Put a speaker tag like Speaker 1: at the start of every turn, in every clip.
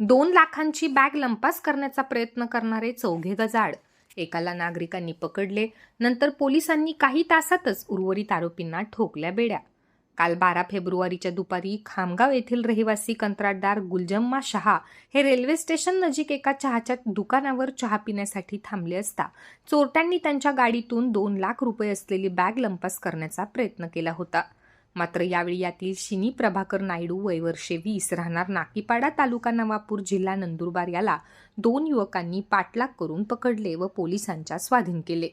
Speaker 1: दोन लाखांची बॅग लंपास करण्याचा प्रयत्न करणारे चौघे गजाड एकाला नागरिकांनी पकडले नंतर पोलिसांनी काही तासातच उर्वरित आरोपींना ठोकल्या बेड्या. काल बारा फेब्रुवारीच्या दुपारी खामगाव येथील रहिवासी कंत्राटदार गुलजम्मा शहा हे रेल्वे स्टेशन नजीक एका चहाच्या दुकानावर चहा पिण्यासाठी थांबले असता चोरट्यांनी त्यांच्या गाडीतून दोन लाख रुपये असलेली बॅग लंपास करण्याचा प्रयत्न केला होता. मात्र यावेळी यातील शिनी प्रभाकर नायडू वय वर्षे वीस राहणार नाकीपाडा तालुका नवापूर जिल्हा नंदुरबार याला दोन युवकांनी पाठलाग करून पकडले व पोलिसांच्या स्वाधीन केले.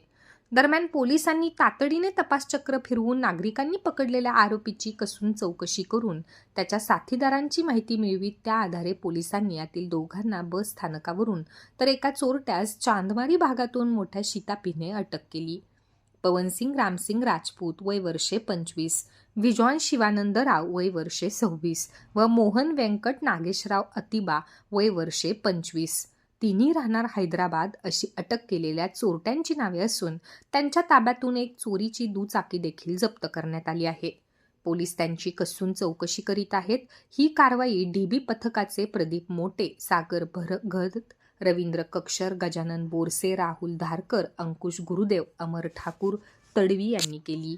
Speaker 1: दरम्यान पोलिसांनी तातडीने तपासचक्र फिरवून नागरिकांनी पकडलेल्या आरोपीची कसून चौकशी करून त्याच्या साथीदारांची माहिती मिळवीत. त्या आधारे पोलिसांनी यातील दोघांना बस स्थानकावरून तर एका चोरट्यास चांदमारी भागातून मोठ्या शितापीने अटक केली. पवनसिंग रामसिंग राजपूत वय वर्षे पंचवीस विजॉन शिवानंदराव वय वर्षे सव्वीस व मोहन व्यंकट नागेशराव अतिबा वय वर्षे पंचवीस. तिन्ही राहणार हैदराबाद अशी अटक केलेल्या चोरट्यांची नावे असून त्यांच्या ताब्यातून एक चोरीची दुचाकी देखील जप्त करण्यात आली आहे. पोलीस त्यांची कसून चौकशी करीत आहेत. ही कारवाई डीबी पथकाचे प्रदीप मोटे सागर भरगत रवींद्र कक्षर गजानन बोरसे राहुल धारकर अंकुश गुरुदेव अमर ठाकूर तडवी यांनी केली.